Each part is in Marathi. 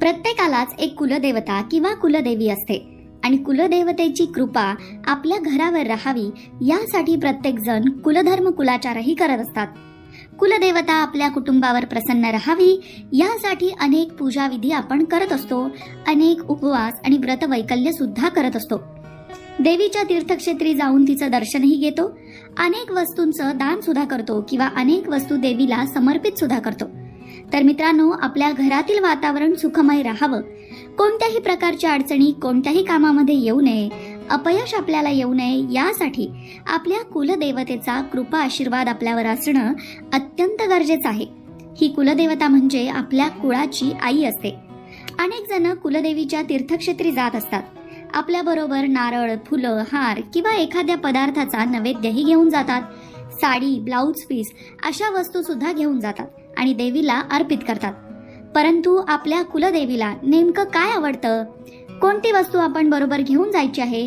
प्रत्येकालाच एक कुलदेवता किंवा कुलदेवी असते. आणि कुलदेवतेची कृपा आपल्या घरावर राहावी यासाठी प्रत्येक जण कुलधर्म कुलाचारही करत असतात. कुलदेवता आपल्या कुटुंबावर प्रसन्न राहावी यासाठी अनेक पूजाविधी आपण करत असतो अनेक उपवास आणि व्रत वैकल्य सुद्धा करत असतो. देवीच्या तीर्थक्षेत्री जाऊन तिचं दर्शनही घेतो अनेक वस्तूंचं दान सुद्धा करतो किंवा अनेक वस्तू देवीला समर्पित सुद्धा करतो. तर मित्रांनो आपल्या घरातील वातावरण सुखमय राहावं. कोणत्याही प्रकारच्या अडचणी कोणत्याही कामामध्ये येऊ नये. अपयश आपल्याला येऊ नये. यासाठी आपल्या कुलदेवतेचा कृपा आशीर्वाद आपल्यावर असणं अत्यंत गरजेचं आहे. ही कुलदेवता म्हणजे आपल्या कुळाची आई असते. अनेक जण कुलदेवीच्या तीर्थक्षेत्री जात असतात. आपल्याबरोबर नारळ फुलं हार किंवा एखाद्या पदार्थाचा नैवेद्यही घेऊन जातात. साडी ब्लाऊज पीस अशा वस्तू सुद्धा घेऊन जातात. आणि देवीला अर्पित करतात. परंतु आपल्या कुलदेवीला नेमकं काय आवडतं? कोणती वस्तू आपण बरोबर घेऊन जायची आहे?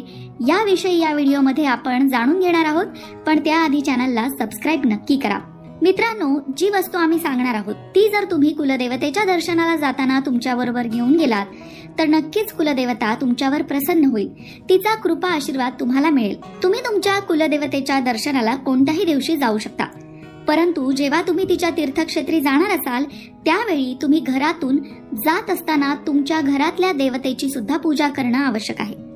याविषयी या व्हिडिओमध्ये आपण जाणून घेणार आहोत पण त्याआधी चॅनलला सबस्क्राईब नक्की करा. मित्रांनो जी वस्तू आम्ही सांगणार आहोत ती जर तुम्ही कुलदेवतेच्या दर्शनाला जाताना तुमच्याबरोबर घेऊन गेलात तर नक्कीच कुलदेवता तुमच्यावर प्रसन्न होईल. तिचा कृपा आशीर्वाद तुम्हाला मिळेल. तुम्ही तुमच्या कुलदेवतेच्या दर्शनाला कोणत्याही दिवशी जाऊ शकता. परंतु जेव्हा तुम्ही तिच्या तीर्थक्षेत्री जाणार असाल त्यावेळी तुम्ही घरातून जात असताना तुमच्या घरातल्या देवतेची सुद्धा पूजा करणं आवश्यक आहे.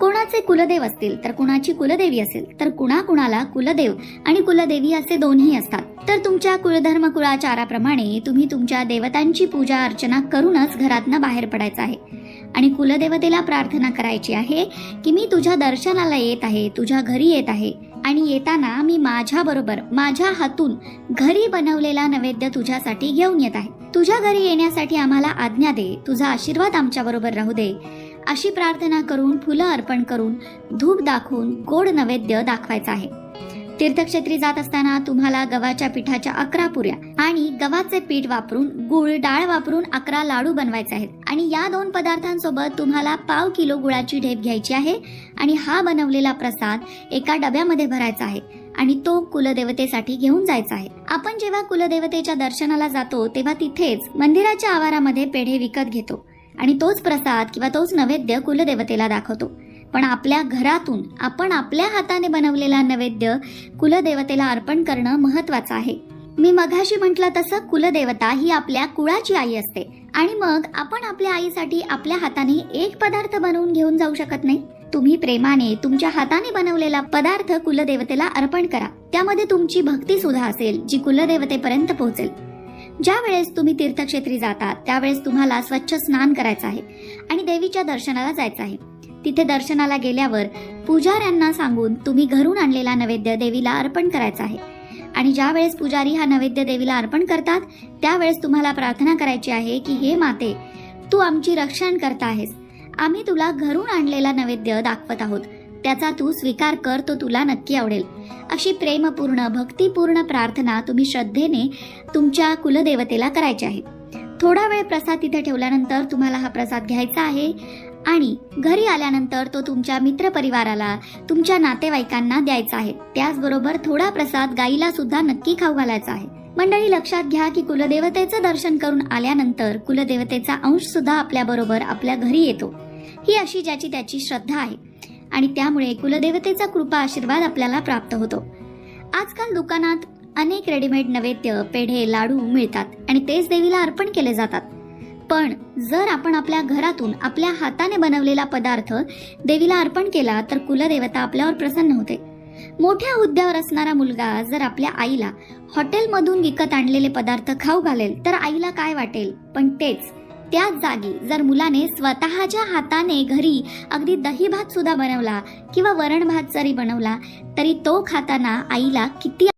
कोणाचे कुलदेव असतील तर कुणाची कुलदेवी असेल तर कुणाकुणाला कुलदेव आणि कुलदेवी असे दोन्ही असतात. तर तुमच्या कुलधर्म कुळाचाराप्रमाणे तुम्ही तुमच्या देवतांची पूजा अर्चना करूनच घरातनं बाहेर पडायचं आहे. आणि कुलदेवतेला प्रार्थना करायची आहे की मी तुझ्या दर्शनाला येत आहे तुझ्या घरी येत आहे. आणि येताना मी माझ्याबरोबर माझ्या हातून घरी बनवलेला नैवेद्य तुझ्यासाठी घेऊन येत आहे. तुझ्या घरी येण्यासाठी आम्हाला आज्ञा दे तुझा आशीर्वाद आमच्याबरोबर राहू दे. अशी प्रार्थना करून फुलं अर्पण करून धूप दाखवून गोड नैवेद्य दाखवायचा आहे. तीर्थक्षेत्री जात असताना तुम्हाला गव्हाच्या पिठाच्या अकरा पुऱ्या आणि गव्हाचे पीठ वापरून गुळ डाळ वापरून अकरा लाडू बनवायचे आहेत. आणि या दोन पदार्थांसोबत तुम्हाला पाव किलो गुळाची ढेप घ्यायची आहे आणि हा बनवलेला प्रसाद एका डब्यामध्ये भरायचा आहे आणि तो कुलदेवतेसाठी घेऊन जायचा आहे. आपण जेव्हा कुलदेवतेच्या दर्शनाला जातो तेव्हा तिथेच मंदिराच्या आवारामध्ये पेढे विकत घेतो आणि तोच प्रसाद किंवा तोच नैवेद्य कुलदेवतेला दाखवतो. पण आपल्या घरातून आपण आपल्या हाताने बनवलेला नैवेद्य कुलदेवतेला अर्पण करणं महत्वाचं आहे. मी मघाशी म्हटलं तसं कुलदेवता ही आपल्या कुळाची आई असते. आणि मग आपण आपल्या आईसाठी आपल्या हाताने एक पदार्थ बनवून घेऊन जाऊ शकत नाही. तुम्ही प्रेमाने तुमच्या हाताने बनवलेला पदार्थ कुलदेवतेला अर्पण करा. त्यामध्ये तुमची भक्ती सुद्धा असेल जी कुलदेवतेपर्यंत पोहोचेल. ज्या वेळेस तुम्ही तीर्थक्षेत्री जाता त्यावेळेस तुम्हाला स्वच्छ स्नान करायचं आहे आणि देवीच्या दर्शनाला जायचं आहे. तिथे दर्शनाला गेल्यावर पुजाऱ्यांना सांगून तुम्ही घरून आणलेला नैवेद्य देवीला अर्पण करायचा आहे. आणि ज्या वेळेस पुजारी हा नैवेद्य देवीला अर्पण करतात त्यावेळेस तुम्हाला प्रार्थना करायची आहे की हे माते तू आमची रक्षण करता आहेस. आम्ही तुला घरून आणलेला नैवेद्य दाखवत आहोत. त्याचा तू स्वीकार कर तो तुला नक्की आवडेल. अशी प्रेमपूर्ण भक्तिपूर्ण प्रार्थना तुम्ही श्रद्धेने तुमच्या कुलदेवतेला करायची आहे. थोडा वेळ प्रसाद तिथे ठेवल्यानंतर तुम्हाला हा प्रसाद घ्यायचा आहे. आणि घरी आल्यानंतर तो तुमच्या मित्रपरिवाराला तुमच्या नातेवाईकांना द्यायचा आहे. त्याचबरोबर थोडा प्रसाद गाईला सुद्धा नक्की खाऊ घालायचा आहे. मंडळी लक्षात घ्या की कुलदेवतेचं दर्शन करून आल्यानंतर कुलदेवतेचा अंश सुद्धा आपल्या बरोबर आपल्या घरी येतो. ही अशी ज्याची त्याची श्रद्धा आहे. आणि त्यामुळे कुलदेवतेचा कृपा आशीर्वाद आपल्याला प्राप्त होतो. आजकाल दुकानात अनेक रेडीमेड नैवेद्य पेढे लाडू मिळतात आणि तेच देवीला अर्पण केले जातात. पण जर आपण आपल्या घरातून आपल्या हाताने बनवलेला पदार्थ देवीला अर्पण केला तर कुलदेवता आपल्यावर प्रसन्न होते. मोठ्या हुद्द्यावर असणारा मुलगा जर आपल्या आईला हॉटेलमधून विकत आणलेले पदार्थ खाऊ घालेल तर आईला काय वाटेल? पण तेच त्याच जागी जर मुलाने स्वतःच्या हाताने घरी अगदी दही भात सुद्धा बनवला किंवा वरण भात जरी बनवला तरी तो खाताना आईला किती